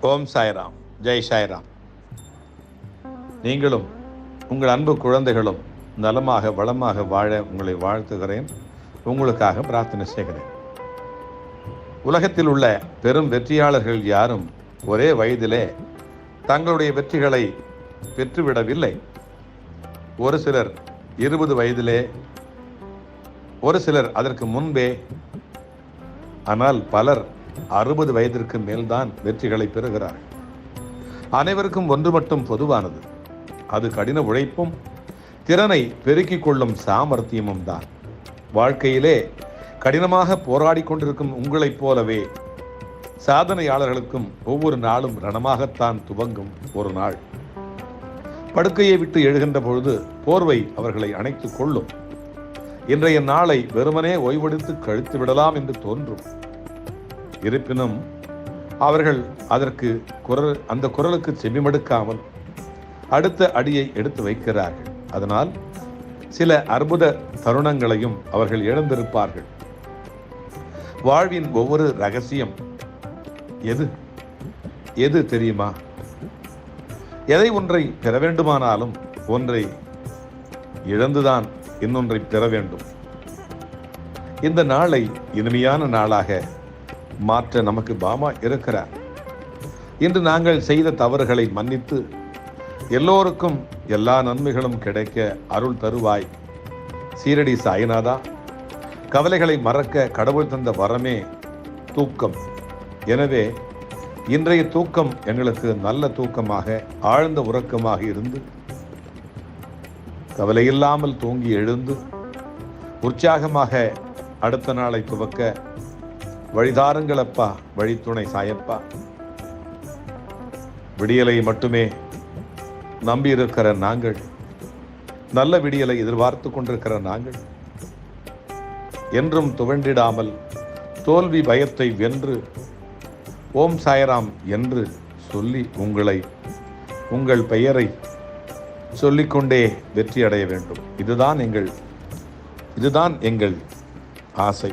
ஓம் சாய்ராம். ஜெய் சாய்ராம். நீங்களும் உங்கள் அன்பு குழந்தைகளும் நலமாக வளமாக வாழ உங்களை வாழ்த்துகிறேன். உங்களுக்காக பிரார்த்தனை செய்கிறேன். உலகத்தில் உள்ள பெரும் வெற்றியாளர்கள் யாரும் ஒரே வயதிலே தங்களுடைய வெற்றிகளை பெற்றுவிடவில்லை. ஒரு சிலர் இருபது வயதிலே ஒரு சிலர் அதற்கு முன்பே. ஆனால் பலர் அறுபது வயதிற்கு மேல்தான் வெற்றிகளை பெறுகிறார்கள். அனைவருக்கும் ஒன்று மட்டும் பொதுவானது. அது கடின உழைப்பும் திறனை பெருக்கிக் கொள்ளும் சாமர்த்தியமும் தான். வாழ்க்கையிலே கடினமாக போராடி கொண்டிருக்கும் உங்களைப் போலவே சாதனையாளர்களுக்கும் ஒவ்வொரு நாளும் ரணமாகத்தான் துவங்கும் ஒரு நாள். படுக்கையை விட்டு எழுகின்ற பொழுது போர்வை அவர்களை அணைத்துக் கொள்ளும். இன்றைய நாளை வெறுமனே ஓய்வெடுத்து கழித்து விடலாம் என்று தோன்றும். இருப்பினும் அவர்கள் அதற்கு குரல் அந்த குரலுக்கு செவிமடுக்காமல் அடுத்த அடியை எடுத்து வைக்கிறார்கள். அதனால் சில அற்புத தருணங்களையும் அவர்கள் இழந்திருப்பார்கள் வாழ்வின் ஒவ்வொரு ரகசியம் எது? எது தெரியுமா? எதை ஒன்றை பெற வேண்டுமானாலும் ஒன்றை இழந்துதான் இன்னொன்றை பெற வேண்டும். இந்த நாளை இனிமையான நாளாக மாற்ற நமக்கு பாமா இருக்கிறார். இன்று நாங்கள் செய்த தவறுகளை மன்னித்து எல்லோருக்கும் எல்லா நன்மைகளும் கிடைக்க அருள் தருவாய். சீரடி சாய்நாதா கவலைகளை மறக்க கடவுள் தந்த வரமே தூக்கம். எனவே இன்றைய தூக்கம் எங்களுக்கு நல்ல தூக்கமாக ஆழ்ந்த உறக்கமாக இருந்து கவலையில்லாமல் தூங்கி எழுந்து உற்சாகமாக அடுத்த நாளை துவக்க வழிதாருங்களப்பா வழித்துணை சாயப்பா. விடியலை மட்டுமே நம்பியிருக்கிற நாங்கள் நல்ல விடியலை எதிர்பார்த்து கொண்டிருக்கிற நாங்கள் என்றும் துவண்டிடாமல் தோல்வி பயத்தை வென்று ஓம் சாயராம் என்று சொல்லி உங்களை உங்கள் பெயரை சொல்லிக்கொண்டே வெற்றி அடைய வேண்டும். இதுதான் எங்கள் இதுதான் எங்கள் ஆசை.